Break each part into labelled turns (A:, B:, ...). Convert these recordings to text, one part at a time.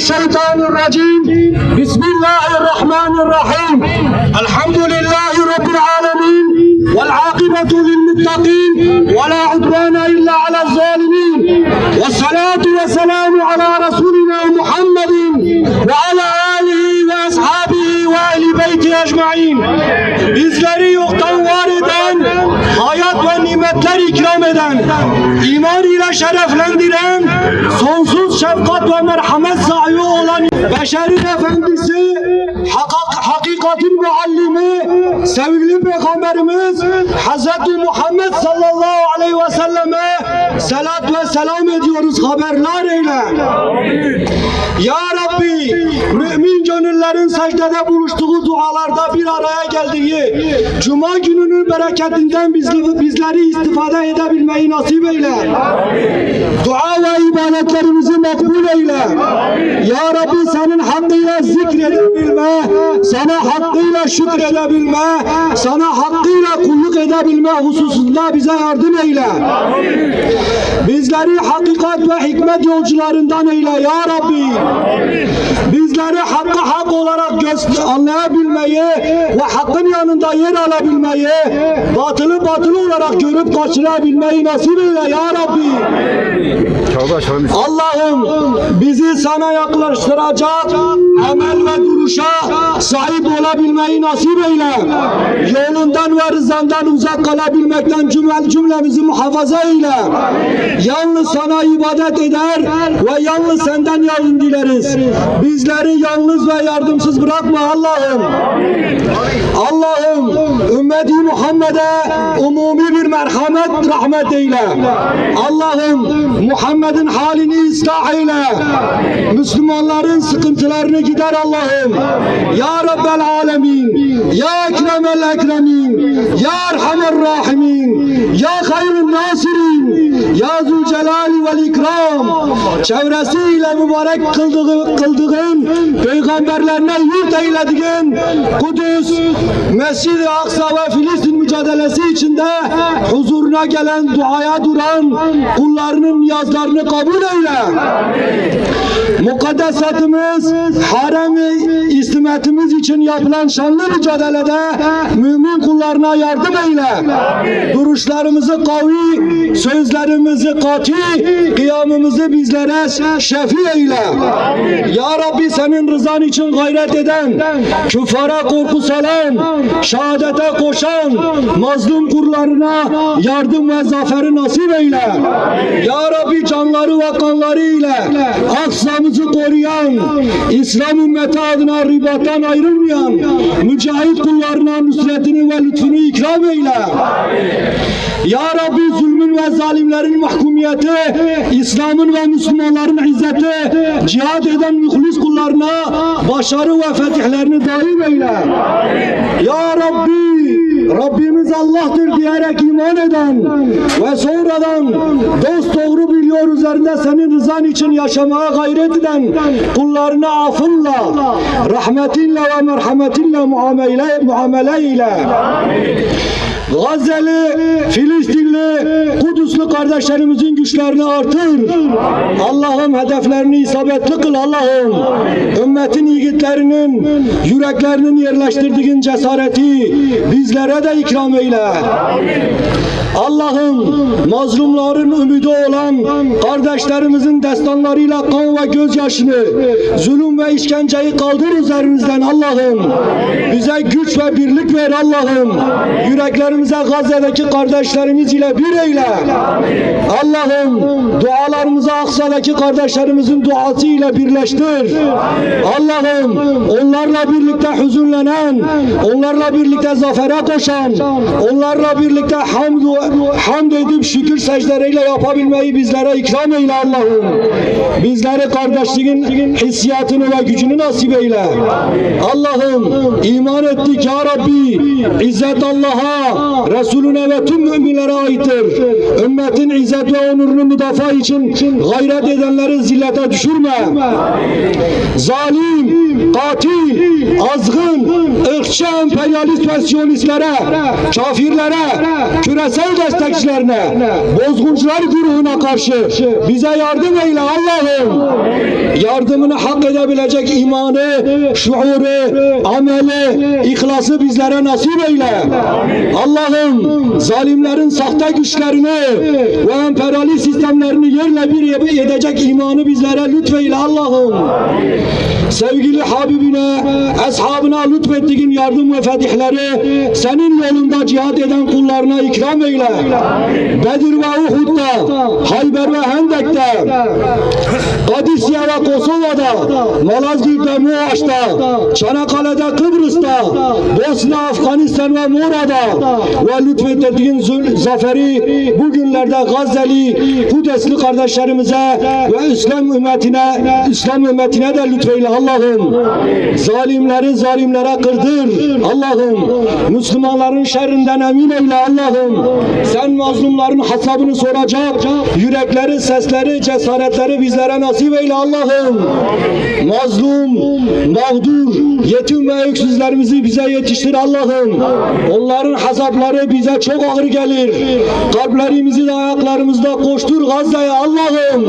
A: الشيطان الرجيم. بسم الله الرحمن الرحيم. الحمد لله رب العالمين والعاقبة للمتقين ولا عدوان إلا على الظالمين. والصلاة والسلام على رسولنا محمد وعلى آله وأصحابه وأهل بيته أجمعين. Bizleri yoktan var eden, hayat ve nimetler ikram eden, iman ile şereflendiren, sonsuz şefkat ve merhamet sahibi beşerin efendisi, hak- hakikatin muallimi, sevgili peygamberimiz Hz. Muhammed sallallahu aleyhi ve selleme selat ve selam ediyoruz haberler eyle. Ya Rabbi mümin gönüllerin secdede buluştuğu dualarda bir araya geldiği Cuma gününün bereketinden bizleri, bizleri istifade edebilmeyi nasip eyle. Dua ve ibadetlerimizi makbul eyle. Ya Rabbi senin hakkıyla zikredebilme, sana hakkıyla şükredebilme, sana hakkıyla kulluk edebilme hususunda bize yardım eyle. Bizleri hakikat ve hikmet yolcularından eyle ya Rabbi. Bizleri hakkı hak olarak anlayabilmeyi ve hakkın yanında yer alabilmeyi, batılı batılı olarak görüp kaçırabilmeyi nasip eyle ya Rabbi. Allah'ım bizi sana yaklaştıracak amel ve duruşa sahip olabilmeyi nasip eyle. Yolundan ve rızandan uzak kalabilmekten cümle, cümlemizi muhafaza eyle. Yalnız sana ibadet eder ve yalnız senden yardım dileriz. Bizleri yalnız ve yardımsız bırakma Allah'ım. Allah'ım ümmeti Muhammed'e umumi bir merhamet rahmet eyle. Allah'ım Muhammed'in halini ıslah eyle. Müslümanların sıkıntılarını gider Allah'ım. Ya Rabbel Alemin. Ya Ekremel Ekremin. Ya Erhamer Rahimin. Ya Hayrun Nasirin. Ya Zülcelal vel İkram. Çevresiyle mübarek kıldığı, kıldığın peygamberlerine yurt eylediğin Kudüs, Mescid-i Aksa ve Filistin mücadelesi içinde huzuruna gelen duaya duran kullarının niyazlarını kabul eyle. Mukaddesatımız, harem-i istimetimiz için yapılan şanlı mücadelede mümin kullarına yardım eyle. Duruşlarımızı kavi, sözlerimizi kati, kıyamımızı bizlere şefi eyle. Ya Rabbi senin rızan için gayret eden, küfara korku salan, şehadete koşan, mazlum kurlarına yardım ve zaferi nasip eyle. Ya Rabbi canları ve kanları ile aksamızı koruyan, İslam ümmeti adına ribattan ayrılmayan, mücahit kullarına nusretini ve lütfunu ikram eyle. Ya Rabbi zulmün ve zalimlerin mahkumiyeti, İslam'ın ve Müslümanların izzeti, cihad eden mühlis kullarına başarı ve fetihlerini daim eyle. Ya Rabbi, Rabbimiz Allah'tır diyerek iman eden ve sonradan dost doğru biliyor üzerinde senin rızan için yaşamaya gayret eden kullarına afınla, rahmetinle ve merhametinle muamele, muamele ile. Gazze'li, Filistinli, Kudüs'lü kardeşlerimizin güçlerini artır. Allah'ım hedeflerini isabetli kıl Allah'ım. Ümmetin yiğitlerinin yüreklerinin yerleştirdiğin cesareti bizlere de ikram eyle. Allah'ım mazlumların ümidi olan kardeşlerimizin destanlarıyla kan ve gözyaşını, zulüm ve işkenceyi kaldır üzerimizden Allah'ım. Bize güç ve birlik ver Allah'ım. Yüreklerimize Gazze'deki kardeşlerimiz ile bir eyle. Allah'ım dualarımızı Aksa'daki kardeşlerimizin duası ile birleştir. Allah'ım onlarla birlikte hüzünlenen, onlarla birlikte zafere koşan, onlarla birlikte hamd, hamd edip şükür secdeleriyle yapabilmeyi bizlere ikram eyle Allah'ım. Bizleri kardeşliğin hissiyatını ve gücünü nasip eyle. Allah'ım iman ettik ya Rabbi. İzzet Allah'a, Resulüne ve tüm müminlere aittir. Ümmetin izzet ve onurunu müdafaa için gayret edenleri zillete düşürme. Zalim, katil, azgın, ırkçı emperyalist ve siyonistlere, kafirlere, küresel destekçilerine, bozguncular grubuna karşı bize yardım eyle Allah'ım. Yardımını hak edebilecek imanı, şuuru, ameli, ihlası bizlere nasip eyle. Allah'ım zalimlerin sahte güçlerini ve emperyalist sistemlerini yerle bir edecek imanı bizlere lütfeyle Allah'ım. Sevgili Habibine, ashabına lütfettiğin yardım ve fetihleri senin yolunda cihad eden kullarına ikram eyle. Bedir ve Uhud'da, Hayber ve Hendek'te, Kadisye ve Kosova'da, Malazgirt'te, Muaş'ta, Çanakkale'de, Kıbrıs'ta, Bosna, Afganistan ve Mora'da ve lütfettiğin zaferi bugünlerde Gazze'li, Kudüs'lü kardeşlerimize ve İslam ümmetine, İslam ümmetine de lütfeyle Allah'ım. Zalimleri zalimlere kırdır Allah'ım. Müslümanların şerrinden emin eyle Allah'ım. Sen mazlumların hesabını soracak yürekleri, sesleri, cesaretleri bizlere nasip eyle Allah'ım. Mazlum, mağdur, yetim ve öksüzlerimizi bize yetiştir Allah'ım. Onların hesapları bize çok ağır gelir. Kalplerimizi de ayaklarımızda koştur Gazze'ye Allah'ım.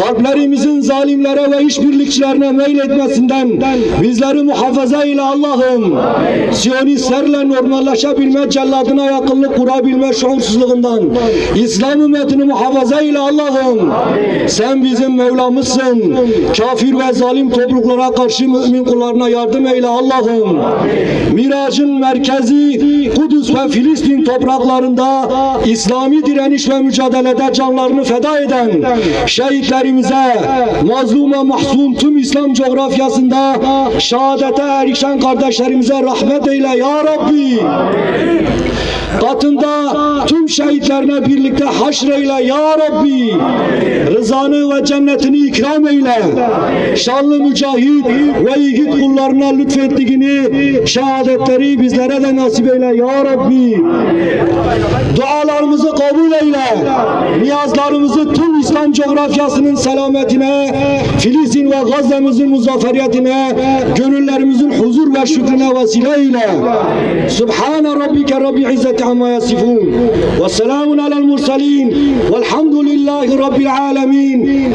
A: Kalplerimizin zalimlere ve işbirlikçilerine meyletmesinden bizleri muhafaza eyle Allah'ım. Siyonistlerle normalleşebilme, celladına yakınlık kurabilme şuursuzluğundan İslam ümmetini muhafaza eyle Allah'ım. Sen bizim Mevlamızsın. Kafir ve zalim topluluklara karşı mümin kullarına yardım eyle Allah'ım. Miracın merkezi Kudüs ve Filistin topraklarında İslami direniş ve mücadelede canlarını feda eden şehitlerimize, mazlum ve mahzun tüm İslam coğrafyasında şehadete erişen kardeşlerimize rahmet eyle ya Rabbi. Katında tüm şehitlerine birlikte haşreyle ya Rabbi. Rızanı ve cennetini ikram eyle. Şanlı mücahit ve yiğit kullarına lütfettiğini şehadetleri bizlere de nasip eyle ya Rabbi. Dualarımızı kabul eyle. Niyazlarımızı tüm İslam coğrafyasının selametine, Filistin ve Gazze'mizin muzafferiyetine, gönüllerimizin huzur ve şükrüne vesile eyle. Subhane rabbike rabbi izzeti amma yasifun. Ve selamun alel mursalin. Velhamdülillahi rabbil alemin.